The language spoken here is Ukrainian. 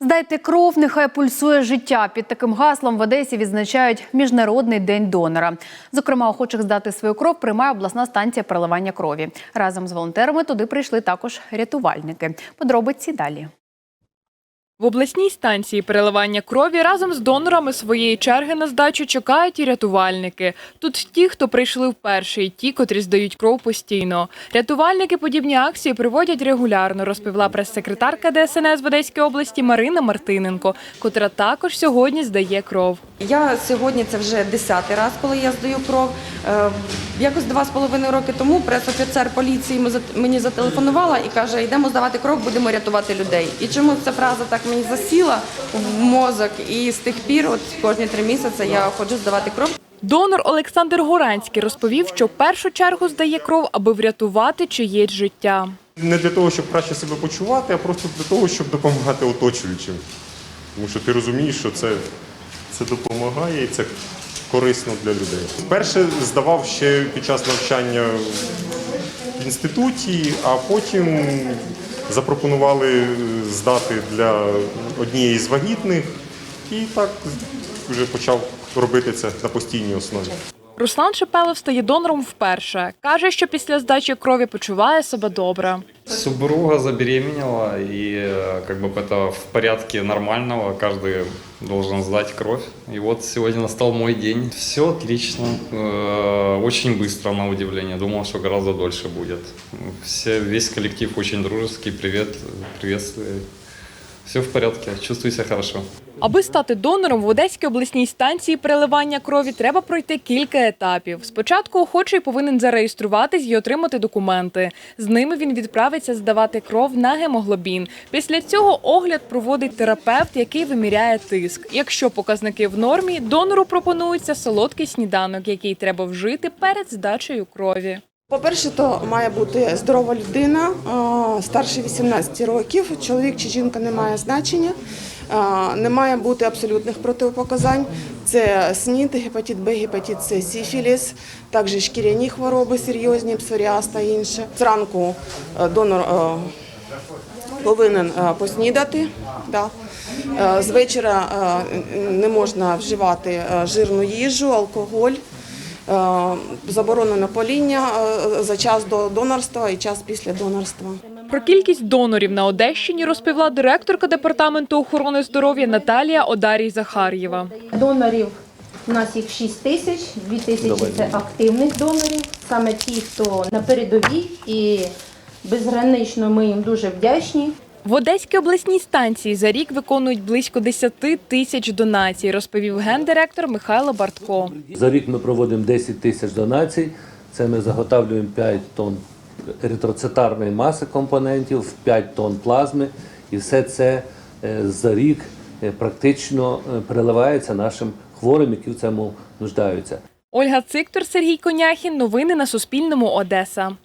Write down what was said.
Здайте кров, нехай пульсує життя. Під таким гаслом в Одесі відзначають Міжнародний день донора. Зокрема, охочих здати свою кров приймає обласна станція переливання крові. Разом з волонтерами туди прийшли також рятувальники. Подробиці далі. В обласній станції переливання крові разом з донорами своєї черги на здачу чекають і рятувальники. Тут ті, хто прийшли вперше, і ті, котрі здають кров постійно. Рятувальники подібні акції проводять регулярно, розповіла прес-секретарка ДСНС в Одеській області Марина Мартиненко, котра також сьогодні здає кров. Я сьогодні це вже десятий раз, коли я здаю кров. Е, Якось два з половиною роки тому прес-офіцер поліції мені зателефонувала і каже, йдемо здавати кров, будемо рятувати людей. І чому ця фраза так мені засіла в мозок, і з тих пір, от кожні три місяці, я ходжу здавати кров. Донор Олександр Горанський розповів, що в першу чергу здає кров, аби врятувати чиєсь життя. Не для того, щоб краще себе почувати, а просто для того, щоб допомагати оточуючим. Тому що ти розумієш, що це, це допомагає і це корисно для людей. Перше здавав ще під час навчання в інституті, а потім запропонували здати для однієї з вагітних, і так вже почав робити це на постійній основі. Руслан Шепелов стає донором вперше. Каже, що після здачі крові почуває себе добре. Супруга забеременела, и э, как бы это в порядке нормального, каждый должен сдать кровь. И вот сегодня настал мой день. Все отлично, э, очень быстро на удивление. Думал, что гораздо дольше будет. Все, весь коллектив очень дружеский, привет, приветствую. Все в порядке, чувствую себя хорошо. Аби стати донором в Одеській обласній станції переливання крові треба пройти кілька етапів. Спочатку охочий повинен зареєструватись і отримати документи. З ними він відправиться здавати кров на гемоглобін. Після цього огляд проводить терапевт, який виміряє тиск. Якщо показники в нормі, донору пропонується солодкий сніданок, який треба вжити перед здачею крові. По-перше, то має бути здорова людина, старше 18 років. Чоловік чи жінка не має значення. Не має бути абсолютних протипоказань. Це СНІД, гепатит Б, гепатит С, сіфіліс, також шкіряні хвороби серйозні, псоріаз та інше. Зранку е, донор е, повинен е, поснідати. Да. З вечора не можна вживати жирну їжу, алкоголь. Е, Заборонено поління е, за час до донорства і час після донорства. Про кількість донорів на Одещині розповіла директорка департаменту охорони здоров'я Наталія Одарій Захар'єва. Донорів у нас їх 6 тисяч, 2 тисячі це активних донорів, саме ті, хто на передовій і безгранично ми їм дуже вдячні. В Одеській обласній станції за рік виконують близько 10 тисяч донацій, розповів гендиректор Михайло Бартко. За рік ми проводимо 10 тисяч донацій. Це ми заготовлюємо 5 тонн еритроцитарної маси компонентів, 5 тонн плазми. І все це е, за рік е, практично е, переливається нашим хворим, які в цьому нуждаються. Ольга Циктор, Сергій Коняхін. Новини на Суспільному. Одеса.